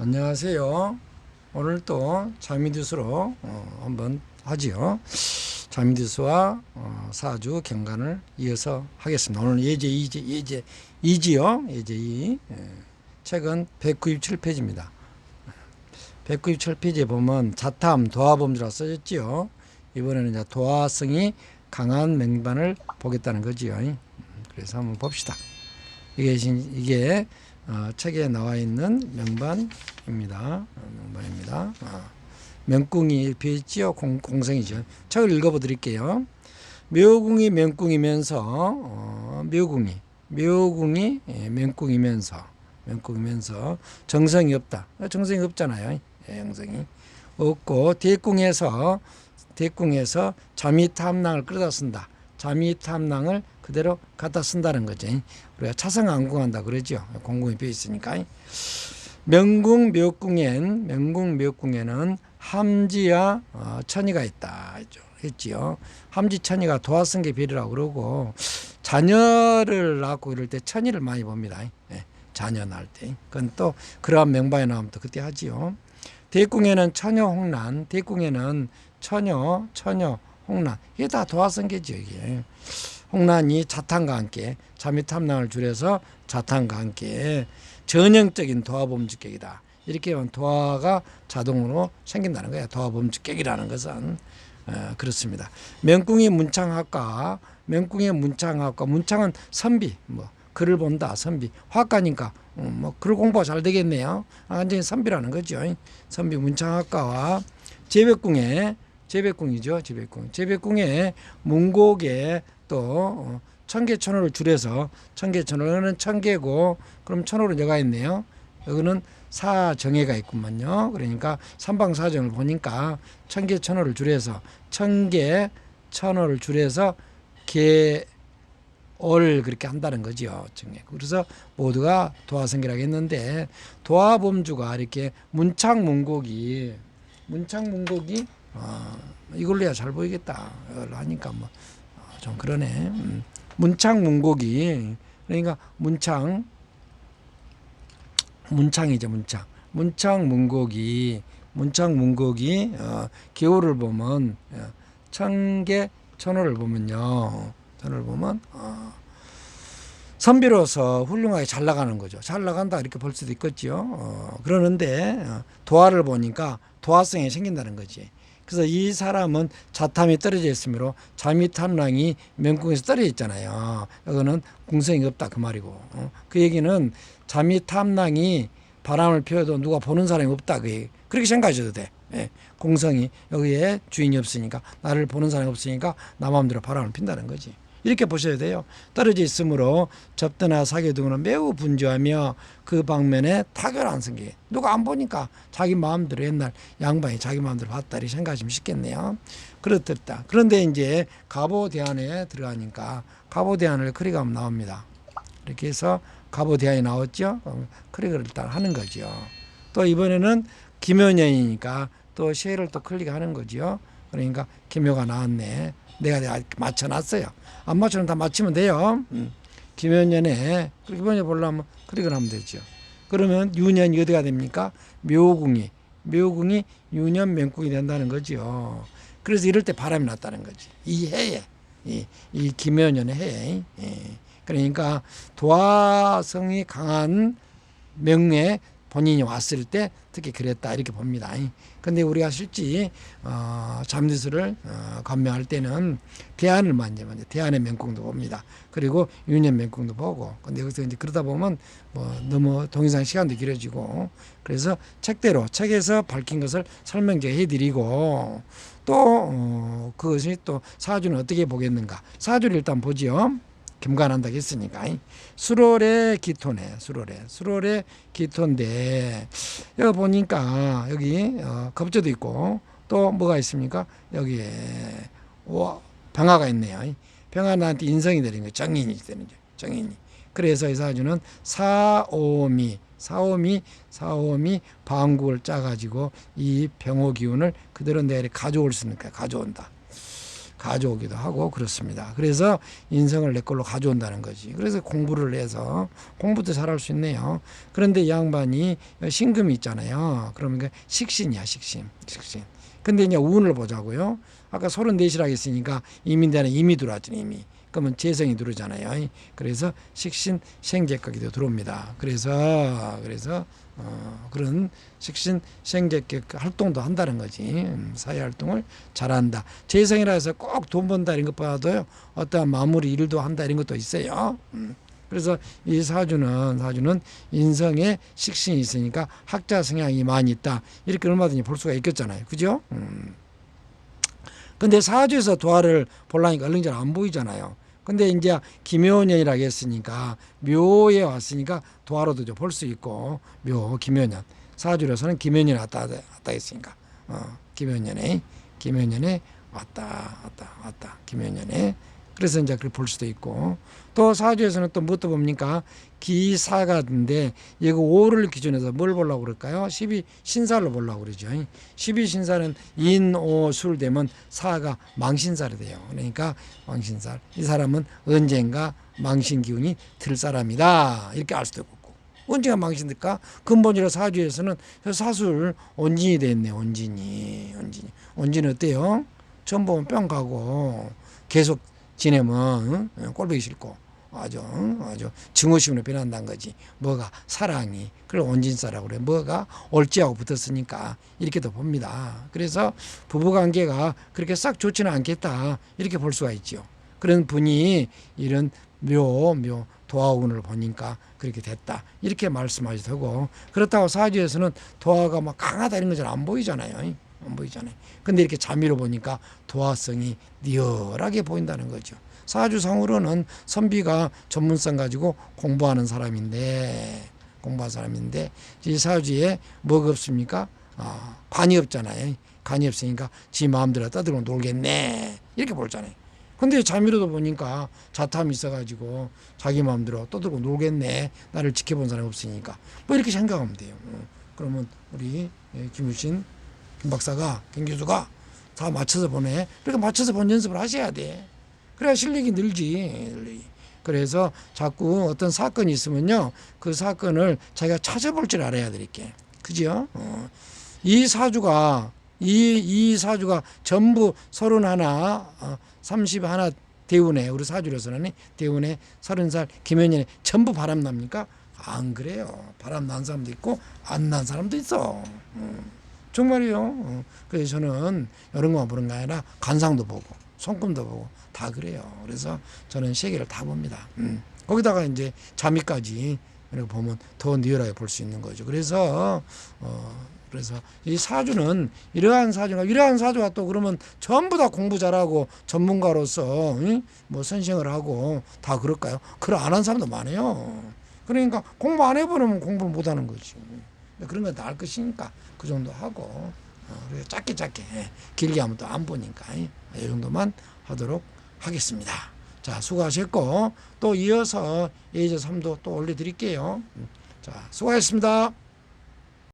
안녕하세요. 오늘 또 자미두수로 어, 한번 하지요. 자미두수와 어, 사주 경간을 이어서 하겠습니다. 오늘 예제 이제 예제 이지요. 예제 이 예. 책은 197페이지입니다. 197페이지에 보면 자탐 도화범주라 써졌지요. 이번에는 이제 도화성이 강한 맹반을 보겠다는 거지요. 음, 그래서 한번 봅시다. 이게 진- 이게 어, 책에 나와 있는 명반입니다. 어, 명반입니다. 어, 명궁이 비지요 공, 공성이죠. 책을 읽어보 드릴게요. 묘궁이 명궁이면서 어, 묘궁이 묘궁이 예, 명궁이면서 명궁이면서 정성이 없다. 어, 정성이 없잖아요. 예, 정성이 없고 대궁에서 대궁에서 잠이 탐낭을 끌어다 쓴다. 잠이 탐낭을 그대로 갖다 쓴다는 거지. 우리가 차성 안궁한다 그러죠. 공궁이 비어 있으니까. 명궁 묘궁엔 명궁 묘궁에는 함지와 어, 천이가 있다. 했지요. 함지 천이가 도화성계 비리라고 그러고 자녀를 낳고 이럴 때 천이를 많이 봅니다. 예, 자녀 낳을 때. 그건 또 그러한 명반에 나오면 또 그때 하지요. 대궁에는 처녀 홍란, 대궁에는 처녀, 처녀, 홍란. 이게 다 도화성계죠, 이게. 홍란이 자탄과 함께 잠이 탐낭을 줄여서 자탄과 함께 전형적인 도화범주격이다. 이렇게 하면 도화가 자동으로 생긴다는 거예요. 도화범주격이라는 것은 어, 그렇습니다. 명궁이 문창학과, 명궁의 문창학과, 문창은 선비, 뭐 글을 본다, 선비, 화과니까 어, 뭐글 공부가 잘 되겠네요. 아, 완전히 선비라는 거죠. 선비 문창학과와 제백궁에 제백궁이죠, 제백궁. 제백궁에 문곡에 또 어, 청계천호를 줄여서 청계천호는 청계고 그럼 천호로 여가 있네요. 여기는 사정예가 있구만요. 그러니까 삼방사정을 보니까 청계천호를 줄여서 청계천호를 줄여서 개월 그렇게 한다는 거지요. 청계. 그래서 모두가 도화성기라고 했는데 도화범주가 이렇게 문창문곡이 문창문곡이 어, 이걸로 해야 잘 보이겠다. 하니까 뭐 좀 그러네. 음. 문창 문곡이 그러니까 문창 문창이죠 문창 문창 문곡이 문창 문곡이 어, 기호를 보면 어, 천개 천호를 보면요 천호를 보면 어, 선비로서 훌륭하게 잘 나가는 거죠. 잘 나간다 이렇게 볼 수도 있겠지요. 어, 그러는데 어, 도화를 보니까 도화성이 생긴다는 거지. 그래서 이 사람은 자탐이 떨어져 있으므로 잠이 탐랑이 명궁에서 떨어져 있잖아요. 이거는 궁성이 없다 그 말이고. 어? 그 얘기는 잠이 탐랑이 바람을 피워도 누가 보는 사람이 없다 그 얘기. 그렇게 생각하셔도 돼. 예. 공성이 여기에 주인이 없으니까 나를 보는 사람이 없으니까 나 마음대로 바람을 핀다는 거지. 이렇게 보셔야 돼요. 떨어져 있으므로 접대나 사귀 등은 매우 분주하며 그 방면에 탁월한 성격. 누가 안 보니까 자기 마음대로 옛날 양반이 자기 마음대로 봤다 이 생각하시면 쉽겠네요. 그렇다. 그런데 이제 가보 대안에 들어가니까 가보 대안을 클릭하면 나옵니다. 이렇게 해서 가보 대안이 나왔죠. 그럼 클릭을 일단 하는 거죠. 또 이번에는 김효년이니까 또 쉐를 또 클릭하는 거죠. 그러니까 김효가 나왔네. 내가 내가 맞춰놨어요. 안 맞추면 다 맞추면 돼요. 음. 김현년에 김현년 보려면 클릭을 하면 되죠. 그러면 유년이 어디가 됩니까? 묘궁이 묘궁이 유년 명궁이 된다는 거죠. 그래서 이럴 때 바람이 났다는 거지. 이 해에 이, 이 김현년의 해에 예. 그러니까 도화성이 강한 명에 본인이 왔을 때 특히 그랬다 이렇게 봅니다. 근데 우리가 실제 어, 잠수를 어, 감명할 때는 대안을 먼저 먼저 대안의 명궁도 봅니다. 그리고 유년 명궁도 보고. 근데 여기서 이제 그러다 보면 뭐 너무 동영상 시간도 길어지고 그래서 책대로 책에서 밝힌 것을 설명제 해드리고 또 어, 그것이 또 사주는 어떻게 보겠는가 사주를 일단 보지요. 김관한다고 했으니까. 수월의 기토네 수월의 수월의 기토인데 여기 보니까 여기 어, 겁조도 있고 또 뭐가 있습니까? 여기에 와 병화가 있네요. 병화 나한테 인성이 되는 거 정인이 되는 거 정인이. 그래서 이 사주는 사오미 사오미 사오미 방국을 짜가지고 이 병호 기운을 그대로 내리 가져올 수 있는 거야. 가져온다 가져오기도 하고 그렇습니다. 그래서 인성을 내 걸로 가져온다는 거지. 그래서 공부를 해서 공부도 잘할 수 있네요. 그런데 이 양반이 신금이 있잖아요. 그러면 그 식신이야, 식신. 식신. 근데 이제 운을 보자고요. 아까 34시라고 했으니까 이민대는 이미 들어왔죠, 이미. 그러면 재성이 들어오잖아요. 그래서 식신 생재격이 들어옵니다. 그래서 그래서 어, 그런 식신 생재격 활동도 한다는 거지. 음, 사회 활동을 잘한다. 재성이라 해서 꼭 돈 번다 이런 것보다도요. 어떠한 마무리 일도 한다 이런 것도 있어요. 음. 그래서 이 사주는 사주는 인성에 식신이 있으니까 학자 성향이 많이 있다. 이렇게 얼마든지 볼 수가 있겠잖아요. 그죠? 음. 근데 사주에서 도화를 보려니까 얼른 잘 안 보이잖아요. 근데 이제 김효년이라고 했으니까 묘에 왔으니까 도화로도 좀볼수 있고 묘 김효년. 사주로서는 김효년이 왔다 왔다 했으니까. 어, 김효년에 김효년에 왔다 왔다 왔다. 김효년에 그래서 이제 그렇게 볼 수도 있고 또 사주에서는 또 무엇도 봅니까 기사가인데 이거 5를 기준해서 뭘 보려고 그럴까요? 12 신사를 보려고 그러죠. 12 신사는 인오술 되면 사가 망신살이 돼요. 그러니까 망신살. 이 사람은 언젠가 망신 기운이 들 사람이다. 이렇게 알 수도 있고. 언제가 망신될까? 근본적으로 사주에서는 사술 온진이 됐네. 온진이. 온진이. 온진이 어때요? 보면 뿅 가고 계속 지내면 응? 꼴보기 싫고 아주 응? 아주 증오심으로 변한다는 거지. 뭐가 사랑이 그걸 온진사라고 그래. 뭐가 옳지하고 붙었으니까 이렇게도 봅니다. 그래서 부부 관계가 그렇게 싹 좋지는 않겠다 이렇게 볼 수가 있죠. 그런 분이 이런 묘, 묘 도화운을 보니까 그렇게 됐다 이렇게 말씀하셔도 되고 그렇다고 사주에서는 도화가 막 강하다 이런 거잘안 보이잖아요. 안 보이잖아요. 근데 이렇게 자미로 보니까 도화성이 리얼하게 보인다는 거죠. 사주상으로는 선비가 전문성 가지고 공부하는 사람인데 공부한 사람인데 이 사주에 뭐가 없습니까? 아, 관이 없잖아요. 관이 없으니까 지 마음대로 떠들고 놀겠네 이렇게 볼잖아요. 근데 자미로도 보니까 자탐이 있어가지고 자기 마음대로 떠들고 놀겠네 나를 지켜본 사람이 없으니까 뭐 이렇게 생각하면 돼요. 어, 그러면 우리 예, 김유신 김 박사가 김 교수가 다 맞춰서 보내. 그러니까 맞춰서 본 연습을 하셔야 돼. 그래야 실력이 늘지. 그래서 자꾸 어떤 사건이 있으면요. 그 사건을 자기가 찾아볼 줄 알아야 되겠게. 그죠? 어. 이 사주가 이, 이 사주가 전부 서른 하나, 어, 삼십 하나 대운에 우리 사주로서는 대운에 서른 살 김현년에 전부 바람 납니까? 안 그래요. 바람 난 사람도 있고 안 난 사람도 있어. 음. 정말이요. 어. 그래서 저는 이런 것만 보는 게 아니라 간상도 보고 손금도 보고 다 그래요. 그래서 저는 세계를 다 봅니다. 음. 거기다가 이제 자미까지 이렇게 보면 더 리얼하게 볼 수 있는 거죠. 그래서 어 그래서 이 사주는 이러한 사주가 이러한 사주가 또 그러면 전부 다 공부 잘하고 전문가로서 응? 뭐 선생을 하고 다 그럴까요? 그걸 안 한 사람도 많아요. 그러니까 공부 안 해보면 공부를 못 하는 거지. 그런 건다알 것이니까 그 정도 하고 어, 짧게 짧게 예, 길게 하면 또 안 보니까 이 정도만 하도록 하겠습니다. 자 수고하셨고 또 이어서 예제 3도 또 올려드릴게요. 자 수고하셨습니다.